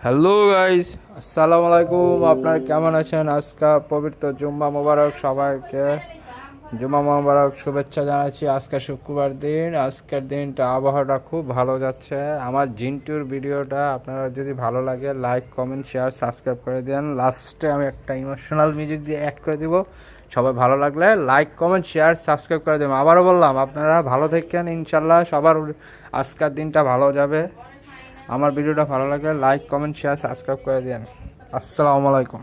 Hello guys আসসালামু আলাইকুম আপনারা কেমন আছেন আজকে পবিত্র জুম্মা মোবারক সবাইকে জুম্মা মোবারক শুভেচ্ছা জানাচ্ছি আজকে শুক্রবার দিন আজকের দিনটা আবহাওয়াটা খুব ভালো যাচ্ছে আমার জিন্টুর ভিডিওটা আপনারা যদি ভালো লাগে লাইক কমেন্ট শেয়ার সাবস্ক্রাইব করে দেন লাস্টে আমি একটা ইমোশনাল মিউজিক দিয়ে অ্যাড করে দিব সবাই ভালো লাগলে লাইক কমেন্ট শেয়ার সাবস্ক্রাইব করে দেবেন আবারও বললাম আপনারা ভালো থাকেন ইনশাল্লাহ সবার আজকের দিনটা ভালো যাবে আমার ভিডিওটা ভালো লাগলে লাইক কমেন্ট শেয়ার সাবস্ক্রাইব করে দেন আসসালামু আলাইকুম।